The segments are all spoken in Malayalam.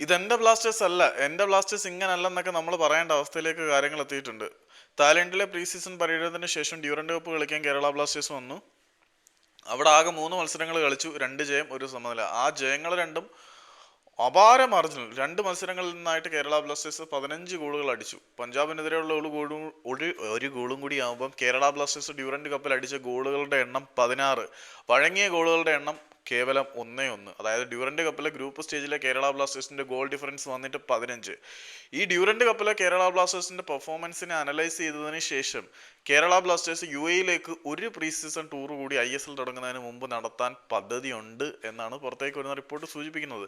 ഇതെന്റെ ബ്ലാസ്റ്റേഴ്സ് അല്ല. എന്റെ ബ്ലാസ്റ്റേഴ്സ് ഇങ്ങനല്ലെന്നൊക്കെ നമ്മൾ പറയേണ്ട അവസ്ഥയിലേക്ക് കാര്യങ്ങൾ എത്തിയിട്ടുണ്ട്. തായ്ലൻഡിലെ പ്രീ സീസൺ പര്യടനത്തിന് ശേഷം ഡ്യൂറന്റ് കപ്പ് കളിക്കാൻ കേരള ബ്ലാസ്റ്റേഴ്സ് വന്നു. അവിടെ ആകെ മൂന്ന് മത്സരങ്ങൾ കളിച്ചു. രണ്ട് ജയം ഒരു സമനില. ആ ജയങ്ങൾ രണ്ടും അപാര മാർജിനൽ രണ്ട് മത്സരങ്ങളിൽ നിന്നായിട്ട് കേരള ബ്ലാസ്റ്റേഴ്സ് പതിനഞ്ച് ഗോളുകൾ അടിച്ചു. പഞ്ചാബിനെതിരെയുള്ള ഒരു ഗോളും ഒരു ഒരു ഗോളും കൂടി ആകുമ്പം കേരള ബ്ലാസ്റ്റേഴ്സ് ഡ്യൂറന്റ് കപ്പിൽ അടിച്ച ഗോളുകളുടെ എണ്ണം പതിനാറ്. വഴങ്ങിയ ഗോളുകളുടെ എണ്ണം കേവലം ഒന്നേ ഒന്ന്. അതായത് ഡ്യൂറന്റ് കപ്പിലെ ഗ്രൂപ്പ് സ്റ്റേജിലെ കേരള ബ്ലാസ്റ്റേഴ്സിന്റെ ഗോൾ ഡിഫറൻസ് വന്നിട്ട് പതിനഞ്ച്. ഈ ഡ്യൂറന്റ് കപ്പിലെ കേരള ബ്ലാസ്റ്റേഴ്സിന്റെ പെർഫോമൻസിനെ അനലൈസ് ചെയ്തതിന് ശേഷം കേരള ബ്ലാസ്റ്റേഴ്സ് യു എയിലേക്ക് ഒരു പ്രീ സീസൺ ടൂർ കൂടി ഐ എസ് എൽ തുടങ്ങുന്നതിന് മുമ്പ് നടത്താൻ പദ്ധതിയുണ്ട് എന്നാണ് പുറത്തേക്ക് വരുന്ന റിപ്പോർട്ട് സൂചിപ്പിക്കുന്നത്.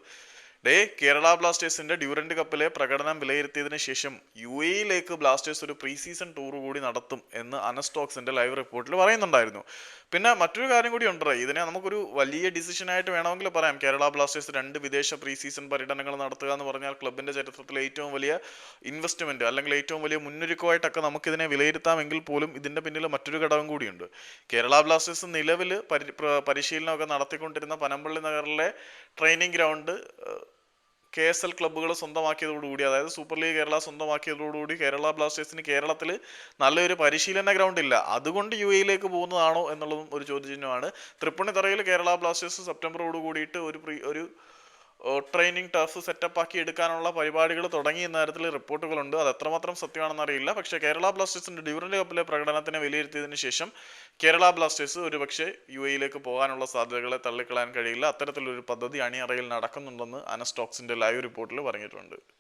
ഡേ കേരള ബ്ലാസ്റ്റേഴ്സിന്റെ ഡ്യൂറന്റ് കപ്പിലെ പ്രകടനം വിലയിരുത്തിയതിനു ശേഷം യു എയിലേക്ക് ബ്ലാസ്റ്റേഴ്സ് ഒരു പ്രീ സീസൺ ടൂർ കൂടി നടത്തും എന്ന് അനസ്റ്റോക്സിന്റെ ലൈവ് റിപ്പോർട്ടിൽ പറയുന്നുണ്ടായിരുന്നു. പിന്നെ മറ്റൊരു കാര്യം കൂടി ഉണ്ട് ഇതിനെ നമുക്കൊരു വലിയ ഡിസിഷൻ ആയിട്ട് വേണമെങ്കിൽ പറയാം. കേരള ബ്ലാസ്റ്റേഴ്സ് രണ്ട് വിദേശ പ്രീ സീസൺ പര്യടനങ്ങൾ നടത്തുക എന്ന് പറഞ്ഞാൽ ക്ലബിന്റെ ചരിത്രത്തിലെ ഏറ്റവും വലിയ ഇൻവെസ്റ്റ്മെന്റ് അല്ലെങ്കിൽ ഏറ്റവും വലിയ മുന്നൊരുക്കമായിട്ടൊക്കെ നമുക്കിതിനെ വിലയിരുത്താമെങ്കിൽ പോലും ഇതിന്റെ പിന്നിൽ മറ്റൊരു ഘടകം കൂടിയുണ്ട്. കേരള ബ്ലാസ്റ്റേഴ്സ് നിലവിൽ പരി പരിശീലനമൊക്കെ നടത്തിക്കൊണ്ടിരുന്ന പനമ്പള്ളി നഗറിലെ training ground K S L ക്ലബ്ബുകൾ സ്വന്തമാക്കിയതോടുകൂടി അതായത് സൂപ്പർ ലീഗ് കേരള സ്വന്തമാക്കിയതോടുകൂടി കേരള ബ്ലാസ്റ്റേഴ്സിന് കേരളത്തിൽ നല്ലൊരു പരിശീലന ഗ്രൗണ്ട് ഇല്ല. അതുകൊണ്ട് യു എയിലേക്ക് പോകുന്നതാണോ എന്നുള്ളതും ഒരു ചോദ്യചിഹ്നമാണ്. തൃപ്പണിത്തറയിൽ കേരള ബ്ലാസ്റ്റേഴ്സ് സെപ്റ്റംബറോട് കൂടിയിട്ട് ഒരു പ്രീ ഒരു ട്രെയിനിങ് ടർഫ് സെറ്റപ്പ് ആക്കി എടുക്കാനുള്ള പരിപാടികൾ തുടങ്ങിയ നേരത്തിൽ റിപ്പോർട്ടുകളുണ്ട്. അത് എത്രമാത്രം സത്യമാണെന്ന് അറിയില്ല പക്ഷേ കേരള ബ്ലാസ്റ്റേഴ്സിന്റെ ഡ്യൂറന്റ് കപ്പിലെ പ്രകടനത്തിനെ വിലയിരുത്തിയതിനു ശേഷം കേരള ബ്ലാസ്റ്റേഴ്സ് ഒരു പക്ഷേ യു എയിലേക്ക് പോകാനുള്ള സാധ്യതകളെ തള്ളിക്കളയാൻ കഴിയില്ല. അത്തരത്തിലൊരു പദ്ധതി അണിയറയിൽ നടക്കുന്നുണ്ടെന്ന് അനസ്റ്റോക്സിന്റെ ലൈവ് റിപ്പോർട്ടിൽ പറഞ്ഞിട്ടുണ്ട്.